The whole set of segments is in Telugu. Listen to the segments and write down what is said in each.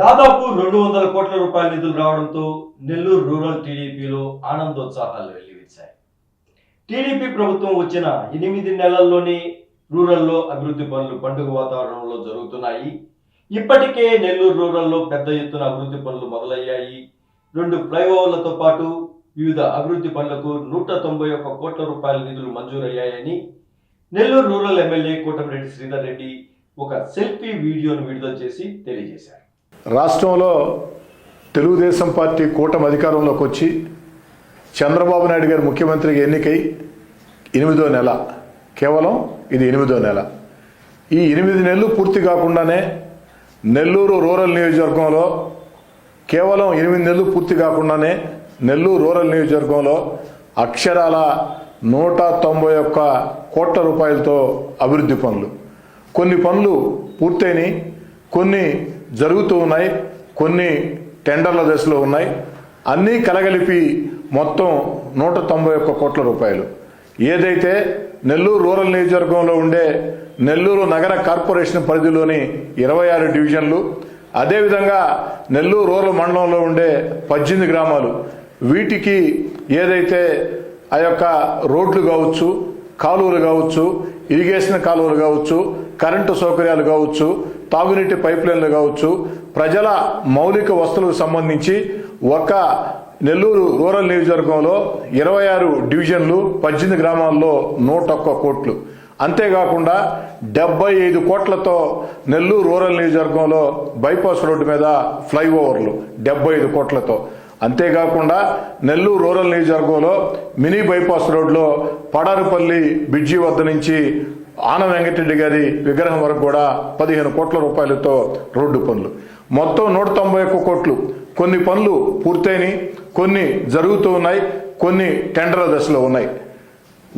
దాదాపు రెండు వందల కోట్ల రూపాయల నిధులు రావడంతో నెల్లూరు రూరల్ టీడీపీలో ఆనందోత్సాహాలు వెల్లివిచ్చాయి టీడీపీ ప్రభుత్వం వచ్చిన ఎనిమిది నెలల్లోనే రూరల్లో అభివృద్ధి పనులు పండుగ వాతావరణంలో జరుగుతున్నాయి. ఇప్పటికే నెల్లూరు రూరల్లో పెద్ద ఎత్తున అభివృద్ధి పనులు మొదలయ్యాయి. రెండు ఫ్లైఓవర్లతో పాటు వివిధ అభివృద్ధి పనులకు నూట తొంభై ఒక్క కోట్ల రూపాయల నిధులు మంజూరయ్యాయని నెల్లూరు రూరల్ ఎమ్మెల్యే కోటమిరెడ్డి శ్రీధర్ రెడ్డి ఒక సెల్ఫీ వీడియోను విడుదల చేసి తెలియజేశారు. రాష్ట్రంలో తెలుగుదేశం పార్టీ కూటమి అధికారంలోకి వచ్చి చంద్రబాబు నాయుడు గారు ముఖ్యమంత్రిగా ఎన్నికై ఎనిమిదో నెల కేవలం ఇది ఎనిమిదో నెల. ఈ ఎనిమిది నెలలు పూర్తి కాకుండానే నెల్లూరు రూరల్ నియోజకవర్గంలో కేవలం ఎనిమిది నెలలు పూర్తి కాకుండానే నెల్లూరు రూరల్ నియోజకవర్గంలో అక్షరాల నూట తొంభై ఒక్క కోట్ల రూపాయలతో అభివృద్ధి పనులు. కొన్ని పనులు పూర్తయినాయి. కొన్ని జరుగుతూ ఉన్నాయి. కొన్ని టెండర్ల దశలో ఉన్నాయి. అన్నీ కలగలిపి మొత్తం నూట తొంభై ఒక్క కోట్ల రూపాయలు. ఏదైతే నెల్లూరు రూరల్ నియోజకవర్గంలో ఉండే నెల్లూరు నగర కార్పొరేషన్ పరిధిలోని ఇరవై ఆరు డివిజన్లు అదేవిధంగా నెల్లూరు రూరల్ మండలంలో ఉండే పద్దెనిమిది గ్రామాలు వీటికి ఏదైతే ఆ యొక్క రోడ్లు కావచ్చు కాలువలు కావచ్చు ఇరిగేషన్ కాలువలు కావచ్చు కరెంటు సౌకర్యాలు కావచ్చు తాగునీటి పైప్ లైన్లు కావచ్చు ప్రజల మౌలిక వస్తువులకు సంబంధించి ఒక నెల్లూరు రూరల్ నియోజకవర్గంలో ఇరవై ఆరు డివిజన్లు పద్దెనిమిది గ్రామాల్లో నూట ఒక్క కోట్లు. అంతేకాకుండా డెబ్బై ఐదు కోట్లతో నెల్లూరు రూరల్ నియోజకవర్గంలో బైపాస్ రోడ్డు మీద ఫ్లైఓవర్లు డెబ్బై ఐదు కోట్లతో. అంతేకాకుండా నెల్లూరు రూరల్ నియోజకవర్గంలో మినీ బైపాస్ రోడ్లో పడారుపల్లి బ్రిడ్జి వద్ద నుంచి ఆన వెంకటరెడ్డి గారి విగ్రహం వరకు కూడా పదిహేను కోట్ల రూపాయలతో రోడ్డు పనులు. మొత్తం నూట తొంభై ఒక్క కోట్లు. కొన్ని పనులు పూర్తయినాయి కొన్ని జరుగుతూ ఉన్నాయి కొన్ని టెండర్ల దశలో ఉన్నాయి.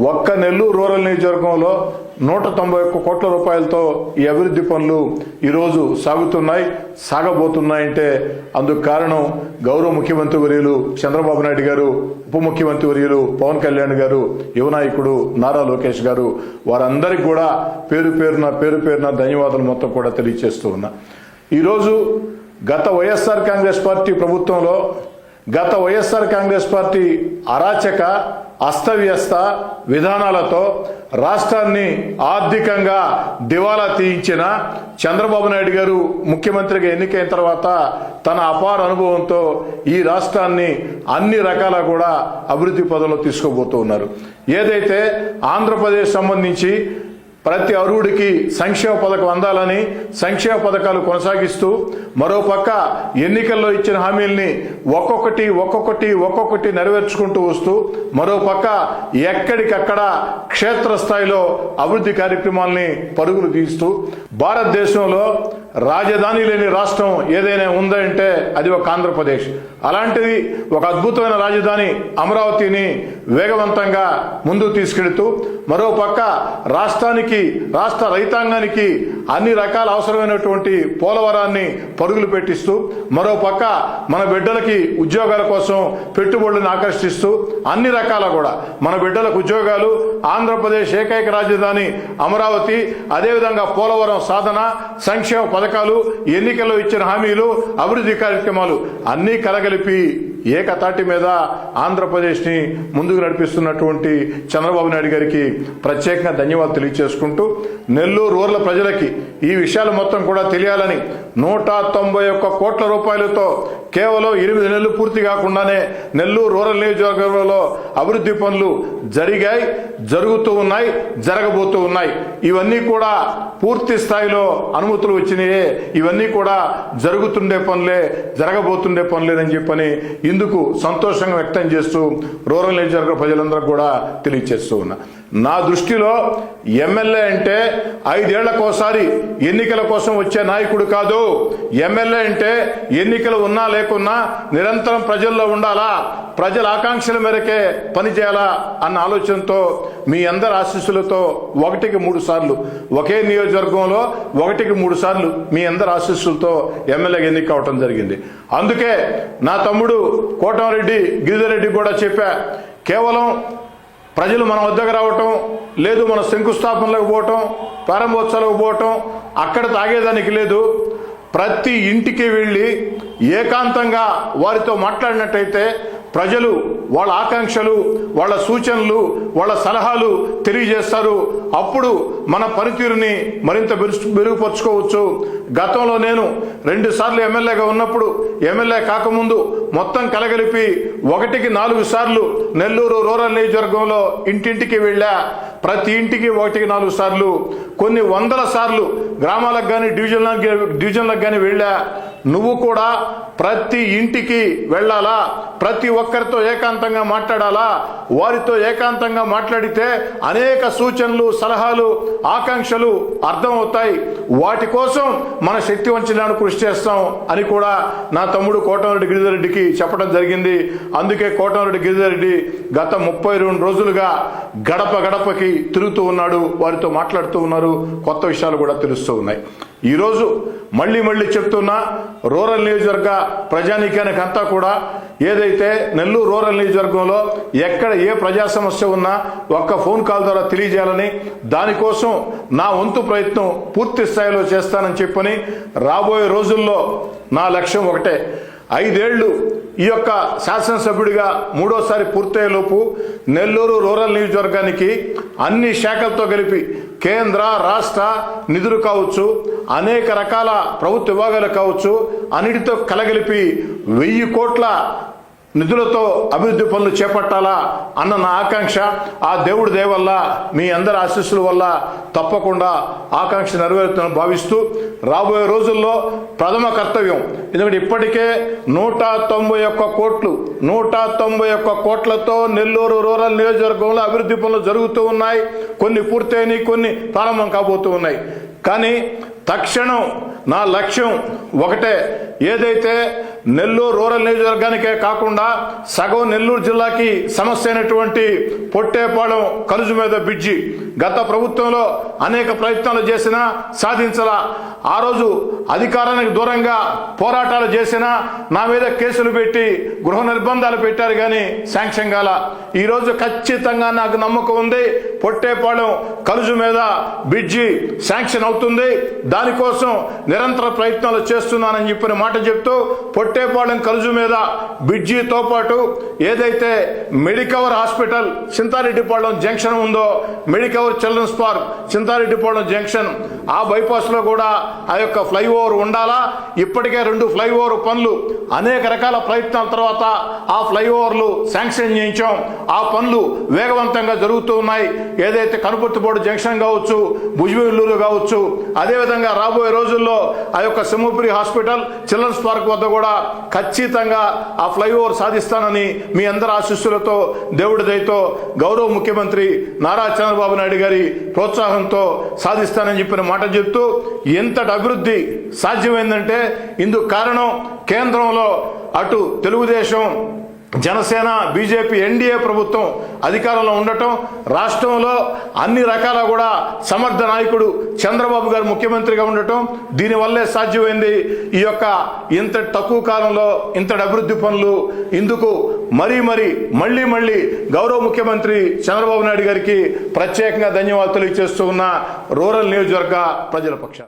ఒక్క నెల్లూరు రూరల్ నియోజకవర్గంలో నూట తొంభై ఒక్క కోట్ల రూపాయలతో ఈ అభివృద్ధి పనులు ఈరోజు సాగుతున్నాయి సాగబోతున్నాయంటే అందుకు కారణం గౌరవ ముఖ్యమంత్రి వర్యులు చంద్రబాబు నాయుడు గారు ఉప ముఖ్యమంత్రి వర్యులు పవన్ కళ్యాణ్ గారు యువనాయకుడు నారా లోకేష్ గారు. వారందరికీ కూడా పేరు పేరున పేరు పేరున ధన్యవాదాలు మొత్తం కూడా తెలియజేస్తూ ఉన్నా. ఈరోజు గత వైఎస్ఆర్ కాంగ్రెస్ పార్టీ ప్రభుత్వంలో గత వైఎస్ఆర్ కాంగ్రెస్ పార్టీ అరాచక అస్తవ్యస్త విధానాలతో రాష్ట్రాన్ని ఆర్థికంగా దివాలా తీయించిన చంద్రబాబు నాయుడు గారు ముఖ్యమంత్రిగా ఎన్నికైన తర్వాత తన అపార అనుభవంతో ఈ రాష్ట్రాన్ని అన్ని రకాల కూడా అభివృద్ధి పదంలో తీసుకోబోతూ ఉన్నారు. ఏదైతే ఆంధ్రప్రదేశ్ సంబంధించి ప్రతి అర్హుడికి సంక్షేమ పథకం అందాలని సంక్షేమ పథకాలు కొనసాగిస్తూ మరోపక్క ఎన్నికల్లో ఇచ్చిన హామీల్ని ఒక్కొక్కటి ఒక్కొక్కటి ఒక్కొక్కటి నెరవేర్చుకుంటూ వస్తూ మరోపక్క ఎక్కడికక్కడ క్షేత్రస్థాయిలో అభివృద్ధి కార్యక్రమాల్ని పరుగులు తీస్తూ భారతదేశంలో రాజధాని లేని రాష్ట్రం ఏదైనా ఉందంటే అది ఒక ఆంధ్రప్రదేశ్. అలాంటిది ఒక అద్భుతమైన రాజధాని అమరావతిని వేగవంతంగా ముందుకు తీసుకెళ్తూ మరోపక్క రాష్ట్రానికి రాష్ట్ర రైతాంగానికి అన్ని రకాల అవసరమైనటువంటి పోలవరాన్ని పరుగులు పెట్టిస్తూ మరోపక్క మన బిడ్డలకి ఉద్యోగాల కోసం పెట్టుబడులను ఆకర్షిస్తూ అన్ని రకాల కూడా. మన బిడ్డలకు ఉద్యోగాలు ఆంధ్రప్రదేశ్ ఏకైక రాజధాని అమరావతి అదేవిధంగా పోలవరం సాధన సంక్షేమ పథకాలు ఎన్నికల్లో ఇచ్చిన హామీలు అభివృద్ధి కార్యక్రమాలు అన్నీ కలగలిపి ఏకతాటి మీద ఆంధ్రప్రదేశ్ని ముందుకు నడిపిస్తున్నటువంటి చంద్రబాబు నాయుడు గారికి ప్రత్యేకంగా ధన్యవాదాలు తెలియజేసుకుంటూ నెల్లూరు రూరల్ ప్రజలకి ఈ విషయాలు మొత్తం కూడా తెలియాలని నూట తొంభై ఒక్క కోట్ల రూపాయలతో కేవలం ఎనిమిది నెలలు పూర్తి కాకుండానే నెల్లూరు రూరల్ నియోజకవర్గంలో అభివృద్ధి పనులు జరిగాయి జరుగుతూ ఉన్నాయి జరగబోతూ ఉన్నాయి. ఇవన్నీ కూడా పూర్తి స్థాయిలో అనుమతులు వచ్చినాయే. ఇవన్నీ కూడా జరుగుతుండే పనులే జరగబోతుండే పనులేదని చెప్పని ఇందుకు సంతోషంగా వ్యక్తం చేస్తూ రూరల్ నియోజకవర్గ ప్రజలందరూ కూడా తెలియజేస్తూ ఉన్నా. నా దృష్టిలో ఎమ్మెల్యే అంటే ఐదేళ్ళకోసారి ఎన్నికల కోసం వచ్చే నాయకుడు కాదు. ఎమ్మెల్యే అంటే ఎన్నికలు ఉన్నా లేకున్నా నిరంతరం ప్రజల్లో ఉండాలా? ప్రజల ఆకాంక్షల మేరకే పనిచేయాలా అన్న ఆలోచనతో మీ అందరి ఆశీస్సులతో ఒకటికి మూడు సార్లు ఒకే నియోజకవర్గంలో ఒకటికి మూడు సార్లు మీ అందరి ఆశీస్సులతో ఎమ్మెల్యే ఎన్నిక అవటం జరిగింది. అందుకే నా తమ్ముడు కోటమిరెడ్డి గిరిజారెడ్డి కూడా చెప్పా కేవలం ప్రజలు మన వద్దకు రావటం లేదు మన శంకుస్థాపనలకు పోవటం ప్రారంభోత్సవాలకు పోవటం అక్కడ తాగేదానికి లేదు. ప్రతి ఇంటికి వెళ్ళి ఏకాంతంగా వారితో మాట్లాడినట్టయితే ప్రజలు వాళ్ళ ఆకాంక్షలు వాళ్ళ సూచనలు వాళ్ళ సలహాలు తెలియజేస్తారు. అప్పుడు మన పనితీరుని మరింత మెరుగుపరుచుకోవచ్చు. గతంలో నేను రెండు సార్లు ఎమ్మెల్యేగా ఉన్నప్పుడు ఎమ్మెల్యే కాకముందు మొత్తం కలగలిపి ఒకటికి నాలుగు సార్లు నెల్లూరు రూరల్ నియోజకవర్గంలో ఇంటింటికి వెళ్ళా. ప్రతి ఇంటికి ఒకటికి నాలుగు సార్లు కొన్ని వందల సార్లు గ్రామాలకు కానీ డివిజన్లకు డివిజన్లకు కానీ వెళ్ళా. నువ్వు కూడా ప్రతి ఇంటికి వెళ్ళాలా? ప్రతి ఒక్కరితో ఏకాంతంగా మాట్లాడాలా? వారితో ఏకాంతంగా మాట్లాడితే అనేక సూచనలు సలహాలు ఆకాంక్షలు అర్థమవుతాయి. వాటి కోసం మన శక్తి వంచడానికి కృషి చేస్తాం అని కూడా నా తమ్ముడు కోటమరెడ్డి గిరిజారెడ్డికి చెప్పడం జరిగింది. అందుకే కోటమరెడ్డి గిరిజారెడ్డి గత ముప్పై రెండు రోజులుగా గడప గడపకి తిరుగుతూ ఉన్నాడు. వారితో మాట్లాడుతూ ఉన్నారు. కొత్త విషయాలు కూడా తెలుస్తూ ఉన్నాయి. ఈరోజు మళ్ళీ మళ్ళీ చెప్తున్నా రూరల్ నియోజకవర్గ ప్రజానీకానికి అంతా కూడా ఏదైతే నెల్లూరు రూరల్ నియోజకవర్గంలో ఎక్కడ ఏ ప్రజా సమస్య ఉన్నా ఒక్క ఫోన్ కాల్ ద్వారా తెలియజేయాలని దానికోసం నా వంతు ప్రయత్నం పూర్తి స్థాయిలో చేస్తానని చెప్పని రాబోయే రోజుల్లో నా లక్ష్యం ఒకటే. ఐదేళ్ళు ఈ యొక్క శాసనసభ్యుడిగా మూడోసారి పూర్తయ్యేలోపు నెల్లూరు రూరల్ నియోజకవర్గానికి అన్ని శాఖలతో కలిపి కేంద్ర రాష్ట్ర నిధులు కావచ్చు అనేక రకాల ప్రభుత్వ విభాగాలు కావచ్చు అన్నిటితో కలగలిపి వెయ్యి కోట్ల నిధులతో అభివృద్ధి పనులు చేపట్టాలా అన్న నా ఆకాంక్ష. ఆ దేవుడి దేవల్ల మీ అందరి ఆశీస్సుల వల్ల తప్పకుండా ఆకాంక్ష నెరవేరుతుందని భావిస్తూ రాబోయే రోజుల్లో ప్రథమ కర్తవ్యం. ఎందుకంటే ఇప్పటికే నూట తొంభై ఒక్క కోట్లు నూట తొంభై ఒక్క కోట్లతో నెల్లూరు రూరల్ నియోజకవర్గంలో అభివృద్ధి పనులు జరుగుతూ ఉన్నాయి. కొన్ని పూర్తయినాయి కొన్ని ప్రారంభం కాబోతూ ఉన్నాయి. కానీ తక్షణం నా లక్ష్యం ఒకటే. ఏదైతే నెల్లూరు రూరల్ నియోజకవర్గానికే కాకుండా సగం నెల్లూరు జిల్లాకి సమస్య అయినటువంటి పొట్టేపాళెం కలుజు మీద బిడ్జి గత ప్రభుత్వంలో అనేక ప్రయత్నాలు చేసినా సాధించలా. ఆ రోజు అధికారానికి దూరంగా పోరాటాలు చేసినా నా మీద కేసులు పెట్టి గృహ నిర్బంధాలు పెట్టారు కానీ శాంక్షన్ కాల. ఈరోజు ఖచ్చితంగా నాకు నమ్మకం ఉంది. పొట్టేపాళెం కలుజు మీద బిడ్జి శాంక్షన్ అవుతుంది. దానికోసం నిరంతర ప్రయత్నాలు చేస్తున్నానని చెప్పిన మాట చెప్తూ పొట్టేపాళెం కలుజు మీద బిడ్జితో పాటు ఏదైతే మెడికవర్ హాస్పిటల్ చింతారెడ్డిపాళెం జంక్షన్ ఉందో Medicover children's park Chintareddypalem junction ఆ బైపాస్లో కూడా ఆ యొక్క ఫ్లైఓవర్ ఉండాలా? ఇప్పటికే రెండు ఫ్లైఓవర్ పనులు అనేక రకాల ప్రయత్నాల తర్వాత ఆ ఫ్లైఓవర్లు శాంక్షన్ చేయించాం. ఆ పనులు వేగవంతంగా జరుగుతూ ఉన్నాయి. ఏదైతే కనుపర్తిపోడు జంక్షన్ కావచ్చు భుజబెల్లూరు కావచ్చు అదేవిధంగా రాబోయే రోజుల్లో ఆ యొక్క సింహపురి హాస్పిటల్ చిల్డ్రన్స్ పార్క్ వద్ద కూడా ఖచ్చితంగా ఆ ఫ్లైఓవర్ సాధిస్తానని మీ అందరి ఆశీస్సులతో దేవుడి దయతో గౌరవ ముఖ్యమంత్రి నారా చంద్రబాబు నాయుడు గారి ప్రోత్సాహంతో సాధిస్తానని చెప్పిన మాట చెప్తూ ఎంతటి అభివృద్ధి సాధ్యమైందంటే ఇందుకు కారణం కేంద్రంలో అటు తెలుగుదేశం జనసేన బీజేపీ ఎన్డీఏ ప్రభుత్వం అధికారంలో ఉండటం రాష్ట్రంలో అన్ని రకాల కూడా సమర్థ నాయకుడు చంద్రబాబు గారు ముఖ్యమంత్రిగా ఉండటం దీనివల్లే సాధ్యమైంది ఈ యొక్క ఇంత తక్కువ కాలంలో ఇంతటి అభివృద్ధి పనులు. ఇందుకు మరీ మరీ మళ్ళీ మళ్ళీ గౌరవ ముఖ్యమంత్రి చంద్రబాబు నాయుడు గారికి ప్రత్యేకంగా ధన్యవాదాలు తెలియజేస్తూ ఉన్న రూరల్ నియోజకవర్గ ప్రజల పక్షాన.